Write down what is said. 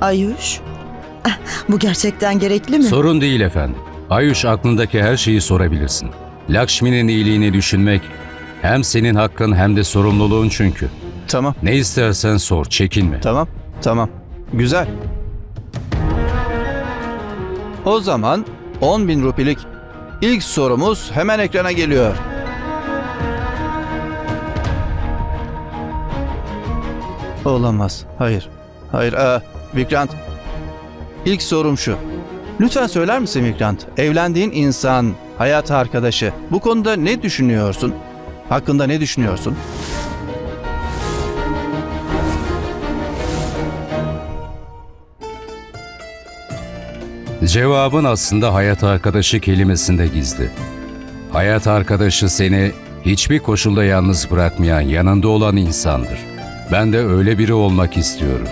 Ayuş, ah, bu gerçekten gerekli mi? Sorun değil efendim. Ayuş aklındaki her şeyi sorabilirsin. Lakshmi'nin iyiliğini düşünmek hem senin hakkın hem de sorumluluğun çünkü. Tamam, Ne istersen sor, çekinme. tamam, tamam. Güzel. O zaman 10 bin rupilik ilk sorumuz hemen ekrana geliyor. Olamaz. Hayır. Hayır. Aa, Vikrant. İlk sorum şu. Lütfen söyler misin Vikrant? Evlendiğin insan, hayat arkadaşı bu konuda ne düşünüyorsun? Hakkında ne düşünüyorsun? Cevabın aslında hayat arkadaşı kelimesinde gizli. Hayat arkadaşı seni hiçbir koşulda yalnız bırakmayan, yanında olan insandır. Ben de öyle biri olmak istiyorum.